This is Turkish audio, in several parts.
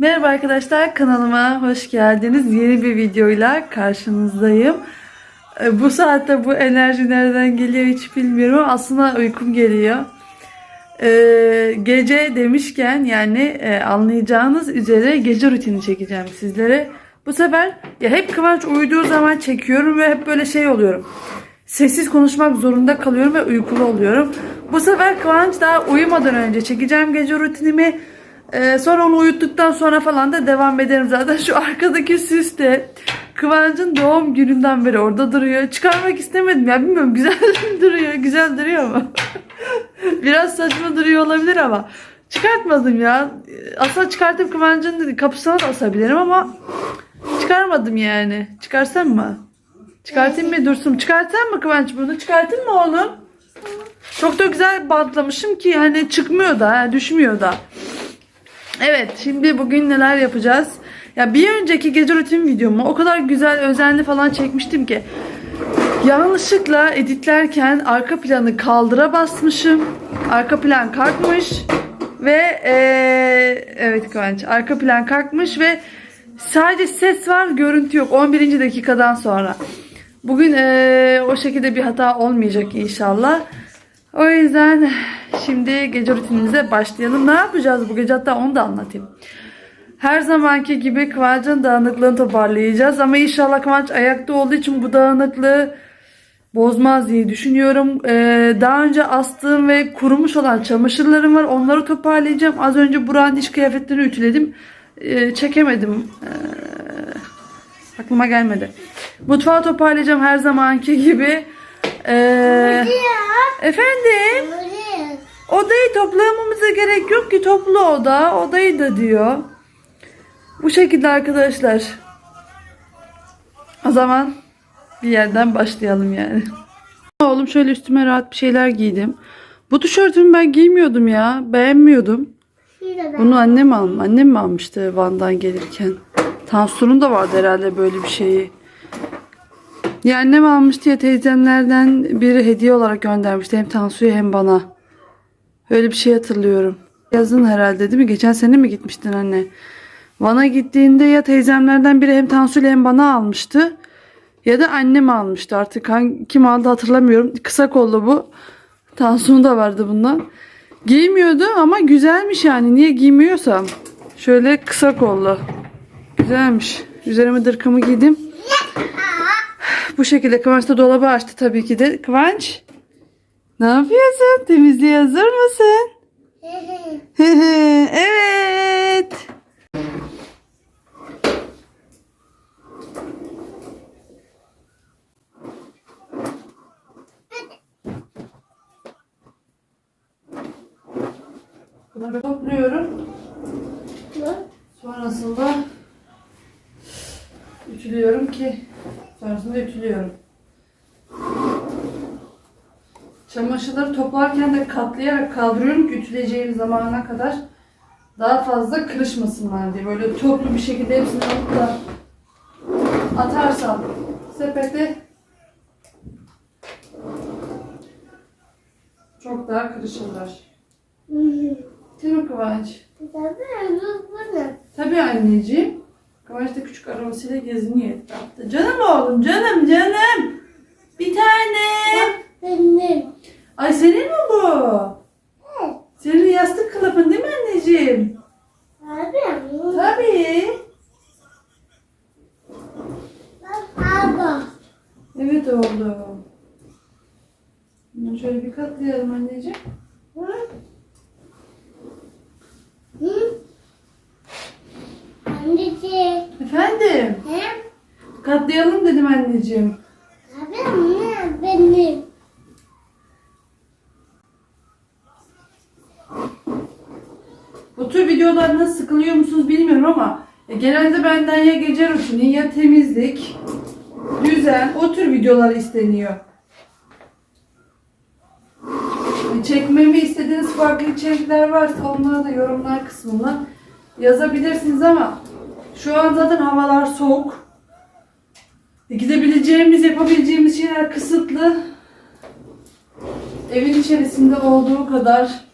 Merhaba arkadaşlar kanalıma hoş geldiniz. Yeni bir videoyla karşınızdayım. Ee, Bu saatte bu enerji nereden geliyor hiç bilmiyorum aslında uykum geliyor. Ee, gece demişken yani e, anlayacağınız üzere gece rutini çekeceğim sizlere. Bu sefer ya hep Kıvanç uyuduğu zaman çekiyorum ve hep böyle şey oluyorum. Sessiz konuşmak zorunda kalıyorum ve uykulu oluyorum. Bu sefer Kıvanç daha uyumadan önce çekeceğim gece rutinimi. Ee, sonra onu uyuttuktan sonra falan da devam ederim zaten. Şu arkadaki süs de Kıvanç'ın doğum gününden beri orada duruyor. Çıkarmak istemedim ya bilmiyorum güzel duruyor. Güzel duruyor mu? Biraz saçma duruyor olabilir ama çıkartmadım ya. Aslında çıkartıp Kıvanç'ın kapısına da asabilirim ama çıkarmadım yani. Çıkarsam mı? Çıkartayım mı Dursun? Çıkartsam mı Kıvanç bunu? Çıkartayım mı oğlum? Çok da güzel bantlamışım ki hani çıkmıyor da, düşmüyor da. Evet, şimdi bugün neler yapacağız? Ya bir önceki gece rutin videomu o kadar güzel, özenli falan çekmiştim ki yanlışlıkla editlerken arka planı kaldıra basmışım. Arka plan kalkmış ve eee, evet Kıvanç arka plan kalkmış ve sadece ses var, görüntü yok 11. dakikadan sonra. Bugün eee, o şekilde bir hata olmayacak inşallah. O yüzden şimdi gece rutinimize başlayalım. Ne yapacağız bu gece hatta onu da anlatayım. Her zamanki gibi Kıvanç'ın dağınıklığını toparlayacağız. Ama inşallah Kıvanç ayakta olduğu için bu dağınıklığı bozmaz diye düşünüyorum. Ee, daha önce astığım ve kurumuş olan çamaşırlarım var. Onları toparlayacağım. Az önce Burak'ın iş kıyafetlerini ütüledim. Ee, çekemedim. Ee, aklıma gelmedi. Mutfağı toparlayacağım her zamanki gibi. Ee, efendim? Odayı toplamamıza gerek yok ki toplu oda. Odayı da diyor. Bu şekilde arkadaşlar. O zaman bir yerden başlayalım yani. Oğlum şöyle üstüme rahat bir şeyler giydim. Bu tişörtümü ben giymiyordum ya. Beğenmiyordum. Bunu annem almış. Annem mi almıştı Van'dan gelirken? Tansu'nun da vardı herhalde böyle bir şeyi. Ya annem almıştı ya teyzemlerden biri hediye olarak göndermişti. Hem Tansu'ya hem bana. Öyle bir şey hatırlıyorum. Yazın herhalde değil mi? Geçen sene mi gitmiştin anne? Van'a gittiğinde ya teyzemlerden biri hem Tansu'yla hem bana almıştı. Ya da annem almıştı artık. Hangi, kim aldı hatırlamıyorum. Kısa kollu bu. Tansu'nun da vardı bundan. Giymiyordu ama güzelmiş yani. Niye giymiyorsam. Şöyle kısa kollu. Güzelmiş. Üzerime dırkamı giydim. Bu şekilde Kıvanç da dolabı açtı tabii ki de. Kıvanç ne yapıyorsun? Temizliğe hazır mısın? evet. Bunları topluyorum. Sonrasında ütülüyorum ki sonrasında ütülüyorum. Çamaşırları toplarken de katlayarak kaldırıyorum ki ütüleyeceğim zamana kadar daha fazla kırışmasınlar diye. Böyle toplu bir şekilde hepsini alıp da atarsam sepete çok daha kırışırlar. Değil mi Kıvanç? Tabii anneciğim. Kıvanç da küçük arabasıyla geziniyor etrafta. Canım oğlum canım canım. Bir tane. Benim. Ay senin mi bu? Senin yastık kılıfın değil mi anneciğim? Abi. Tabii. Baba. Evet oğlum. Bunu şöyle bir katlayalım anneciğim. Hı? Hı? Anneciğim. Efendim? Hem Katlayalım dedim anneciğim. abi ne benim. Bu tür videolardan sıkılıyor musunuz bilmiyorum ama e, genelde benden ya gece rutini ya temizlik, düzen o tür videolar isteniyor. E, Çekmemi istediğiniz farklı içerikler varsa onları da yorumlar kısmına yazabilirsiniz ama şu an zaten havalar soğuk. E, Gidebileceğimiz, yapabileceğimiz şeyler kısıtlı. Evin içerisinde olduğu kadar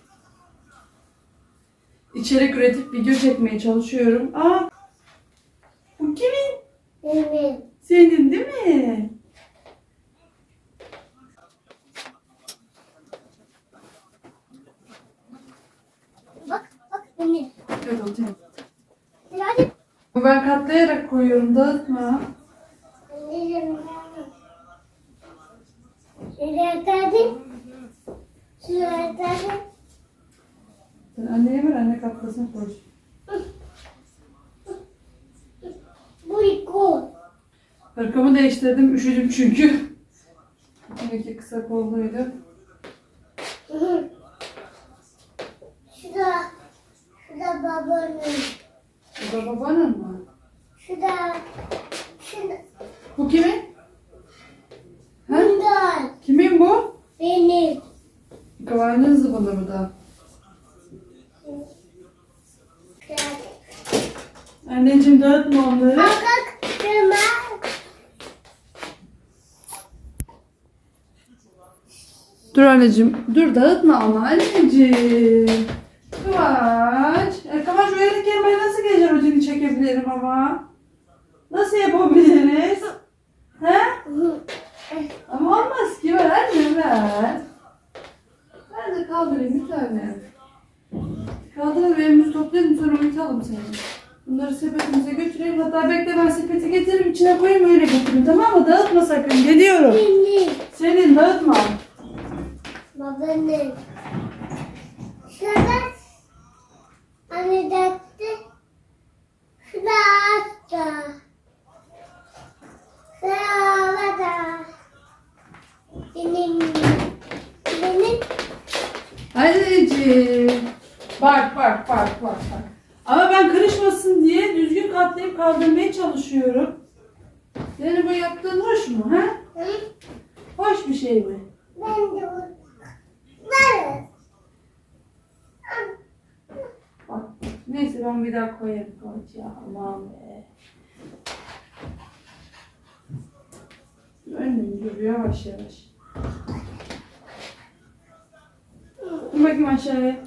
içerik üretip video çekmeye çalışıyorum. Aa, bu kimin? Benim. Senin değil mi? Bak bak benim. Evet olacak. Hadi. Ben katlayarak koyuyorum dağıtma. Şuraya kadar. Şuraya kadar. Sen anneye ver anne katlasın koy. Bu iko. Hırkamı değiştirdim üşüdüm çünkü. İçindeki kısa kolluydu. Şurada. Şurada babanın. Bu da babanın mı? Şurada. Şurada. Bu kimin? Ha? Bundan. Kimin bu? Benim. Kıvancın zıbını bu da. Anneciğim dağıtma onları. Dur anneciğim. Dur dağıtma ama anneciğim. Kıvanç. E, Kıvanç o yerine gelmeye nasıl gece rutini çekebilirim ama? Nasıl yapabiliriz? He? Ama olmaz ki ver anne ver. Ben de kaldırayım bir tane. Kaldıralım evimizi toplayalım sonra uyutalım seni. Bunları sepetimize götürelim. Hatta bekle ben sepeti getiririm içine koyayım öyle götürün tamam mı? Dağıtma sakın geliyorum. Benim. Senin dağıtma. Babanın. Şurada. Anne dattı. Şurada attı. Şurada. Benim. Benim. Anneciğim. Bak bak bak bak bak. Ama ben karışmasın diye düzgün katlayıp kaldırmaya çalışıyorum. Yani bu yaptığın hoş mu ha? Hı? Hoş bir şey mi? Ben de? Bak. Neyse ben bir daha koyarım. Ya aman be. Önüm dur yavaş yavaş. Dur bakayım aşağıya.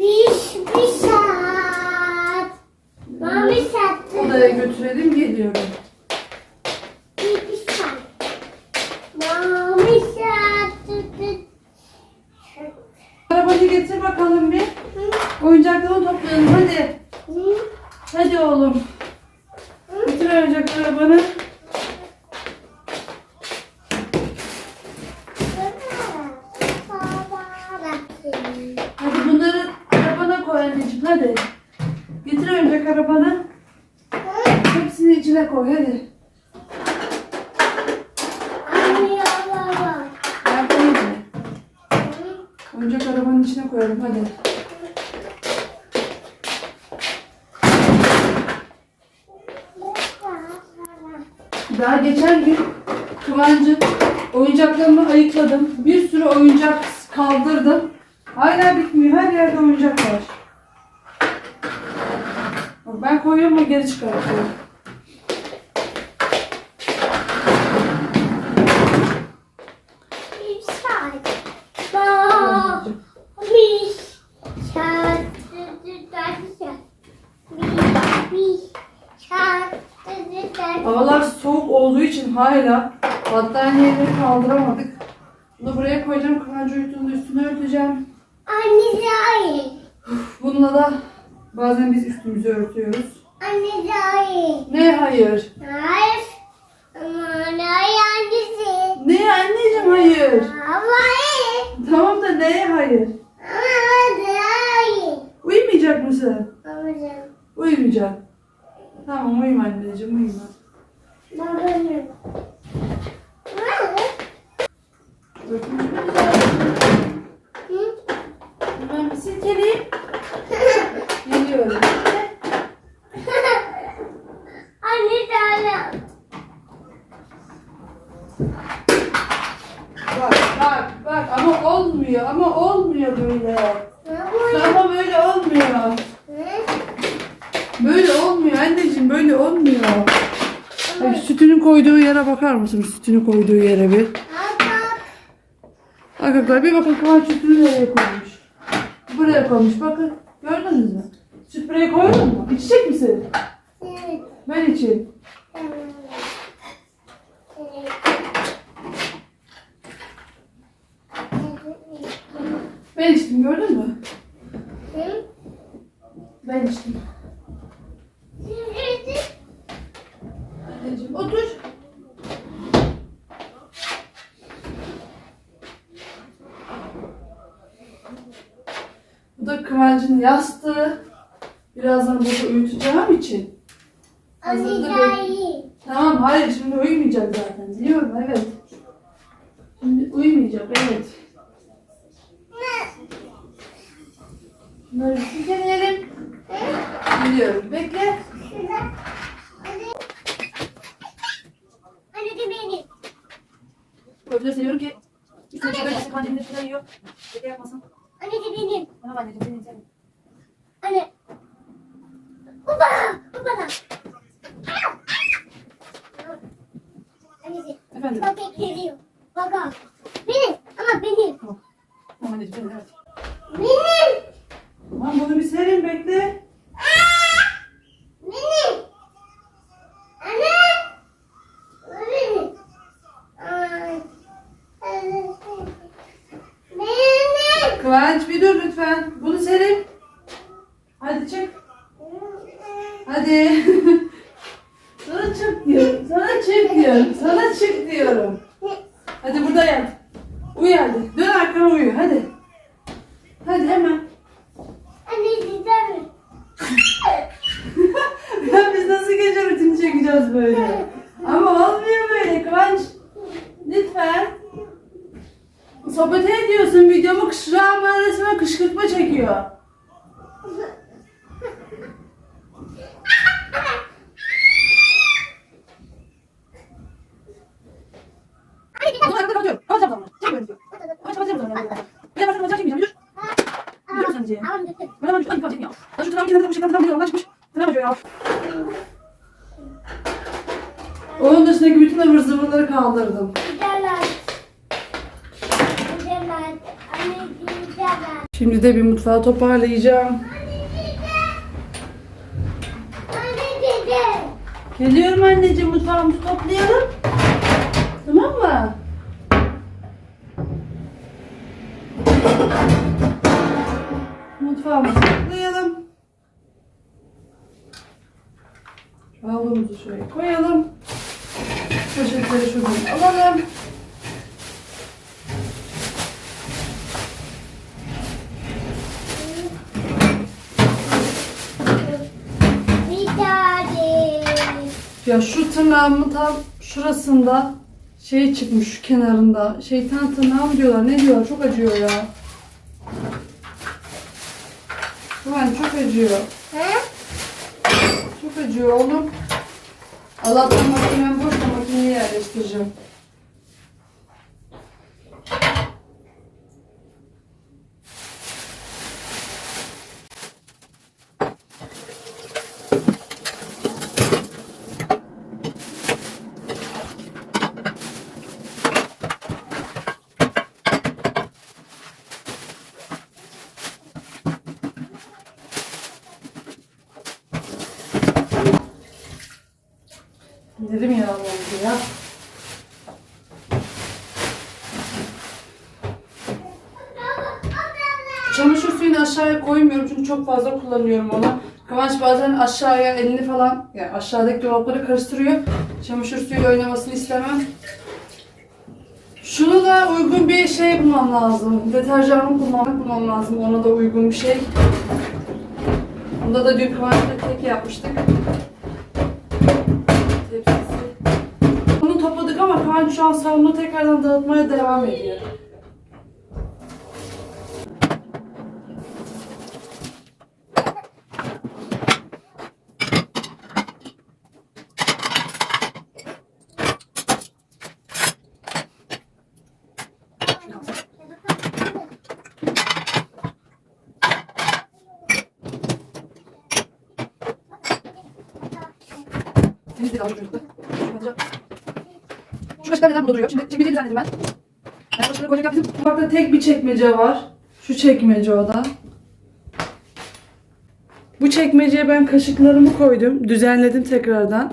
Bir, bir saat. Mami sattı. Odaya götürelim geliyorum. Bir, bir saat. Mami sattı. Arabayı getir bakalım bir. Oyuncaklarını toplayalım hadi. Hı? Hadi oğlum. Getir oyuncak arabanı. Hadi bunları arabana koy anneciğim hadi. Getir oyuncak arabanı. Hepsini içine koy hadi. Ben koyayım mı? Oyuncak koyalım hadi. Daha geçen gün Kıvancın oyuncaklarını ayıkladım. Bir sürü oyuncak kaldırdım. Hala bitmiyor. Her yerde oyuncak var. Ben koyuyorum o geri çıkartıyorum. Havalar soğuk olduğu için hala battaniyeleri kaldıramadık. Bunu buraya koyacağım. Kıvancı uyuttuğunda üstüne örteceğim. Anne cahil. Bununla da bazen biz üstümüzü örtüyoruz. Anne cahil. Ne hayır? Hayır. Aman ay annesi. Ne anneciğim hayır? Ama hayır. Tamam da neye hayır? Ama hayır. Uyumayacak mısın? Babacığım. Uyumayacak. Tamam uyuma anneciğim uyuma. Babacığım. Nerede? Bakın. Hı? Ben bir silkeleyeyim. Geliyorum. Anne cahil. Bak bak bak ama olmuyor ama olmuyor böyle. Ama böyle olmuyor. Böyle olmuyor anneciğim böyle olmuyor. Ay, sütünün koyduğu yere bakar mısın? Sütünü koyduğu yere bir. Arkadaşlar bir bakın kıvanç sütünü nereye koymuş. Buraya koymuş bakın. Gördünüz mü? Süt buraya koydun mu? İçecek misin? Evet. Ben içeyim. Ben içtim gördün mü? Ben içtim. Anneciğim otur. Bu da Kıvancın yastığı. Birazdan burada uyutacağım için. Hazırda Tamam hayır şimdi uyumayacak zaten. Biliyorum evet. Şimdi uyumayacak evet. Bunları silkeleyelim. Biliyorum. Bekle. Öyle seviyorum ki. Üstüne şeker yapsın. Kancımın üstüne yiyor. Şeker yapmasın. Tamam anneciğim senin senin. Efendim. Baba. Benim ama benim. Tamam anneciğim senin evet. Benim. Tamam bunu bir sereyim bekle. Benim. Anne. Benim. Ay. Benim. Kıvanç bir dur lütfen. Bunu sereyim. Hadi çık. Hadi. Sana çık diyorum. Sana çık diyorum. Sana çık diyorum. Hadi burada yat. Uyu hadi. Dön arkana uyu hadi. Hadi hemen. Anne gidelim. ya biz nasıl gece rutini çekeceğiz böyle? Ama olmuyor böyle Kıvanç. Lütfen. Sohbet ediyorsun videomu kışra bana resmen kışkırtma çekiyor. Anne O zaman arkada kapatıyorum. Kapatacağım zaman. Çekmiyorum diyor. Ama kapatacağım zaman. Bir de başka kapatacağım çekmeyeceğim. Yürü. Yürü sen diye. Tamam götür. Ben hemen şu an kapatayım ya. Ben şu tırnağımı kenara takmışım. Kenara takmışım. Anlaşmış. Tırnağa bakıyor ya. Onun dışındaki bütün ıvır Anne giderler. Şimdi de bir mutfağı toparlayacağım. Geliyorum anneciğim mutfağımızı toplayalım. Tamam mı? Mutfağımızı toplayalım. Havlumuzu şöyle koyalım. Poşetleri şuradan alalım. Ya şu tırnağımın tam şurasında şey çıkmış şu kenarında. Şeytan tırnağı mı diyorlar ne diyorlar çok acıyor ya. Ulan çok acıyor. Ha? Çok acıyor oğlum. Allah'tan makinem спожив. Çok fazla kullanıyorum onu. Kıvanç bazen aşağıya elini falan, yani aşağıdaki dolapları karıştırıyor. Çamaşır suyuyla oynamasını istemem. Şunu da uygun bir şey bulmam lazım. Deterjanı bulmam, bulmam lazım. Ona da uygun bir şey. Bunda da dün Kıvanç'la kek yapmıştık. Tepsisi. Bunu topladık ama Kıvanç şu an salonu tekrardan dağıtmaya devam ediyor. Temiz kaşıklar neden duruyor? Şimdi çekmeceyi düzenledim ben. Ben Şurada koyacak bizim mutfakta tek bir çekmece var. Şu çekmece o da. Bu çekmeceye ben kaşıklarımı koydum. Düzenledim tekrardan.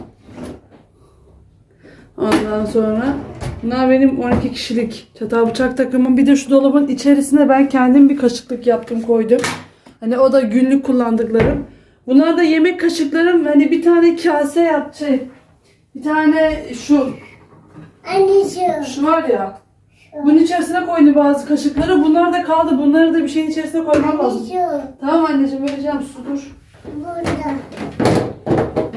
Ondan sonra bunlar benim 12 kişilik çatal bıçak takımım. Bir de şu dolabın içerisine ben kendim bir kaşıklık yaptım koydum. Hani o da günlük kullandıklarım. Bunlar da yemek kaşıklarım. Hani bir tane kase yap şey. Bir tane şu Anneciğim. şu var ya. Bunun içerisine koydum bazı kaşıkları. Bunlar da kaldı. Bunları da bir şeyin içerisine koymam lazım. Anneciğim. Tamam anneciğim vereceğim su dur. Burada.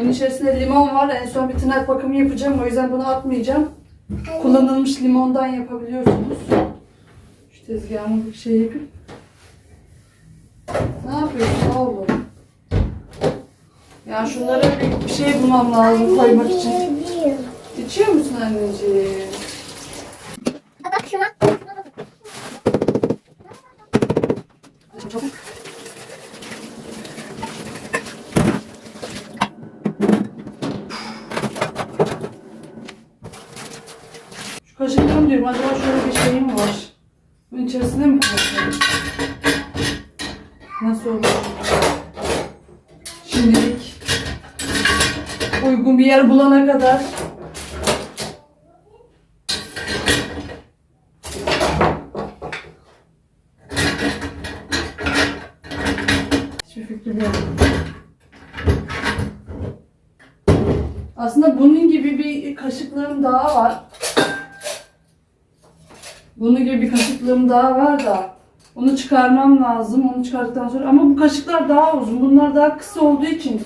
Bunun içerisinde limon var. En son bir tırnak bakımı yapacağım. O yüzden bunu atmayacağım. Kullanılmış limondan yapabiliyorsunuz. Şu tezgahımı bir şey yapayım. Ne yapıyorsun oğlum? Ya şunlara bir şey bulmam lazım koymak için. İçiyor musun anneciğim? Bak şuna. Çabuk. Şu kaşıklarım diyorum acaba şöyle bir şeyim var. Bunun içerisine mi koysam? Nasıl olur? Şimdilik uygun bir yer bulana kadar hiçbir fikrim yok. Aslında bunun gibi bir kaşıklığım daha var. Bunun gibi bir kaşıklığım daha var da onu çıkarmam lazım. Onu çıkarttıktan sonra ama bu kaşıklar daha uzun. Bunlar daha kısa olduğu için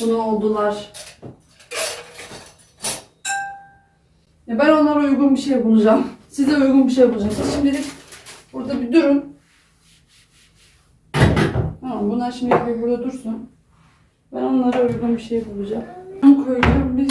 bunu oldular. Ya ben onlara uygun bir şey bulacağım. Size uygun bir şey bulacağım. Siz şimdilik burada bir durun. Tamam bunlar şimdi bir burada dursun. Ben onlara uygun bir şey bulacağım. Ben koyacağım bir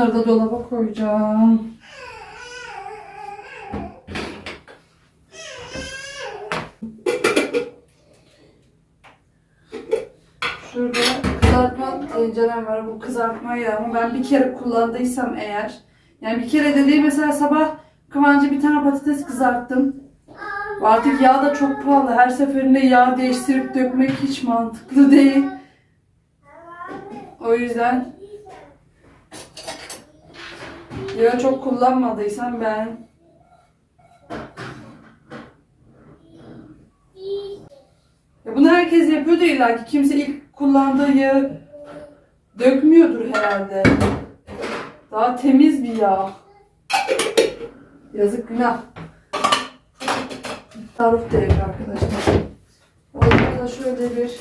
Bunları da dolaba koyacağım. Şurada kızartma tencerem var. Bu kızartma yağımı ben bir kere kullandıysam eğer. Yani bir kere dediğim mesela sabah Kıvancı bir tane patates kızarttım. Artık yağ da çok pahalı. Her seferinde yağ değiştirip dökmek hiç mantıklı değil. O yüzden Yağı çok kullanmadıysam ben ya bunu herkes yapıyordu illa ki. Kimse ilk kullandığı yağı dökmüyordur herhalde. Daha temiz bir yağ. Yazık günah. Tarif devri arkadaşlar. Orada da şöyle bir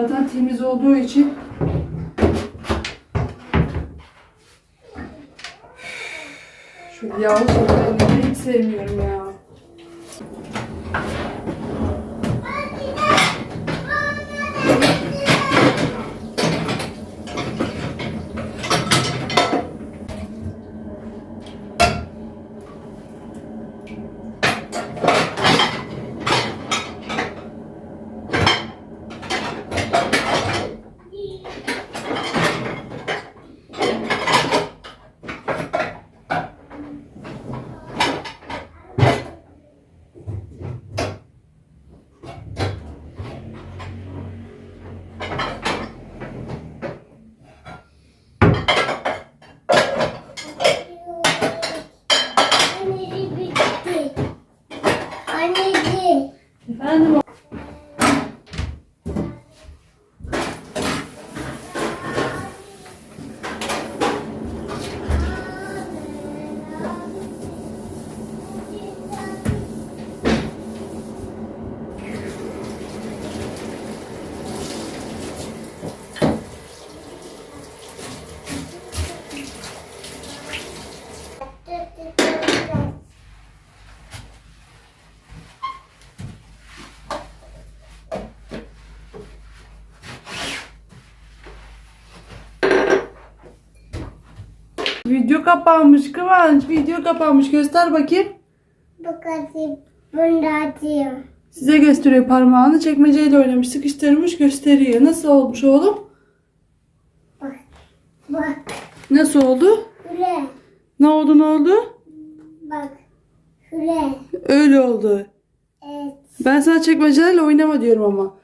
Zaten temiz olduğu için Şöyle yağlı şeyleri hiç sevmiyorum ya. Video kapanmış Kıvanç. Video kapanmış. Göster bakayım. Bakayım. Bunu atıyor. Size gösteriyor parmağını. Çekmeceyle oynamış. Sıkıştırmış gösteriyor. Nasıl olmuş oğlum? Bak. Bak. Nasıl oldu? Şuraya. Ne oldu ne oldu? Bak. Şuraya. Öyle oldu. Evet. Ben sana çekmecelerle oynama diyorum ama.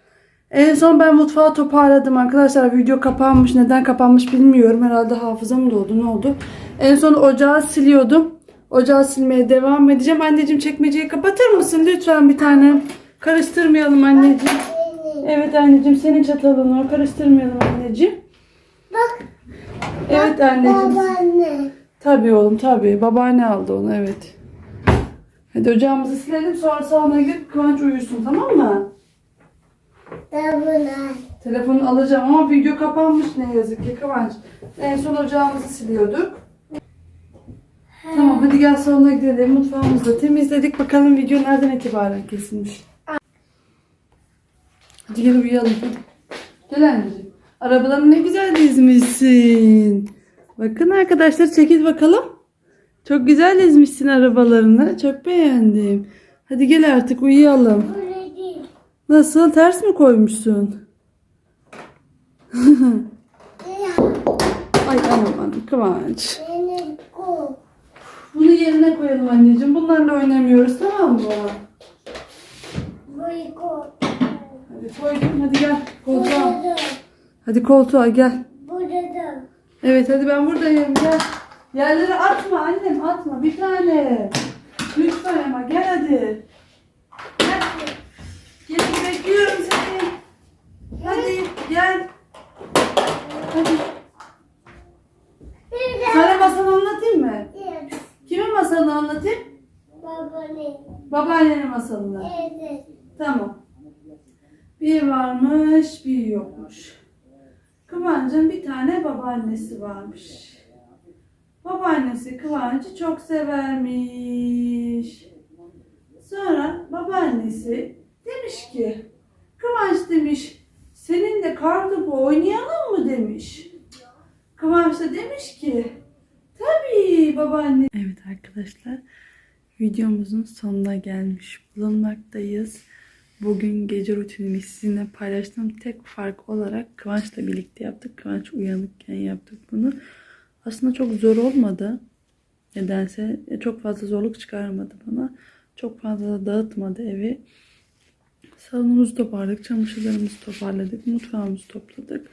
En son ben mutfağı toparladım arkadaşlar. Video kapanmış. Neden kapanmış bilmiyorum. Herhalde hafızam da oldu. Ne oldu? En son ocağı siliyordum. Ocağı silmeye devam edeceğim. Anneciğim çekmeceyi kapatır mısın lütfen bir tane? Karıştırmayalım anneciğim. Evet anneciğim senin çatalın o. Karıştırmayalım anneciğim. Bak. Evet anneciğim. Babaanne. Tabii oğlum tabii. Babaanne aldı onu evet. Hadi ocağımızı silelim sonra salona gidip Kıvanç uyusun tamam mı? Bunu. Telefonu alacağım ama video kapanmış ne yazık ki Kıvanç. En son ocağımızı siliyorduk. Tamam hadi gel salona gidelim. Mutfağımızı da temizledik. Bakalım video nereden itibaren kesilmiş. Hadi gel uyuyalım. Gel anneciğim. Arabalarını ne güzel dizmişsin. Bakın arkadaşlar çekil bakalım. Çok güzel dizmişsin arabalarını. Çok beğendim. Hadi gel artık uyuyalım. Nasıl? Ters mi koymuşsun? Ay anam anam Kıvanç. Bunu yerine koyalım anneciğim. Bunlarla oynamıyoruz tamam mı? Buyku. Hadi koydum hadi gel koltuğa. Burada. Hadi koltuğa gel. Burada. Evet hadi ben buradayım gel. Yerlere atma annem atma bir tane. Lütfen ama gel hadi. Gel. Gel bekliyorum seni. Hadi gel. Hadi. Bir de. Sana masal anlatayım mı? Evet. Kimin masalını anlatayım? Babaanne. Masalını. Evet. Tamam. Bir varmış, bir yokmuş. Kıvancın bir tane babaannesi varmış. Babaannesi Kıvancı çok severmiş. Sonra babaannesi demiş ki, Kıvanç demiş, seninle kartopu oynayalım mı demiş. Kıvanç da demiş ki, tabii babaanne. Evet arkadaşlar, videomuzun sonuna gelmiş bulunmaktayız. Bugün gece rutinimi sizinle paylaştığım tek fark olarak Kıvanç'la birlikte yaptık. Kıvanç uyanıkken yaptık bunu. Aslında çok zor olmadı. Nedense e, çok fazla zorluk çıkarmadı bana. Çok fazla da dağıtmadı evi. Salonumuzu toparladık, çamaşırlarımızı toparladık, mutfağımızı topladık.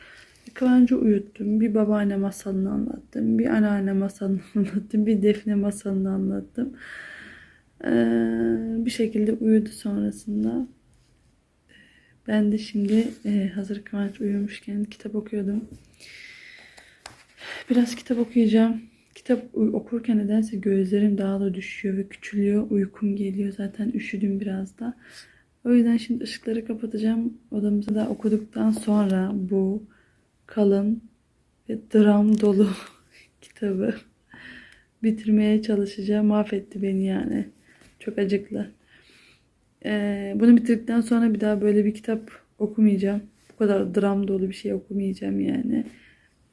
Kıvancı uyuttum. Bir babaanne masalını anlattım. Bir anneanne masalını anlattım. Bir defne masalını anlattım. Ee, bir şekilde uyudu sonrasında. Ben de şimdi e, hazır Kıvanç uyumuşken kitap okuyordum. Biraz kitap okuyacağım. Kitap okurken nedense gözlerim daha da düşüyor ve küçülüyor. Uykum geliyor. Zaten üşüdüm biraz da. O yüzden şimdi ışıkları kapatacağım. Odamızı da okuduktan sonra bu kalın ve dram dolu kitabı bitirmeye çalışacağım. Mahvetti beni yani. Çok acıklı. Ee, bunu bitirdikten sonra bir daha böyle bir kitap okumayacağım. Bu kadar dram dolu bir şey okumayacağım yani.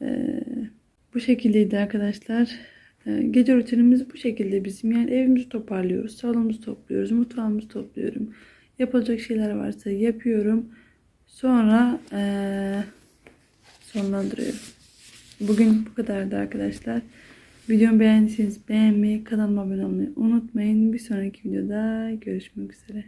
Ee, bu şekildeydi arkadaşlar. Ee, gece rutinimiz bu şekilde bizim. Yani evimizi toparlıyoruz, salonumuzu topluyoruz, mutfağımızı topluyorum. Yapılacak şeyler varsa yapıyorum. Sonra ee, sonlandırıyorum. Bugün bu kadardı arkadaşlar. Videomu beğendiyseniz beğenmeyi, kanalıma abone olmayı unutmayın. Bir sonraki videoda görüşmek üzere.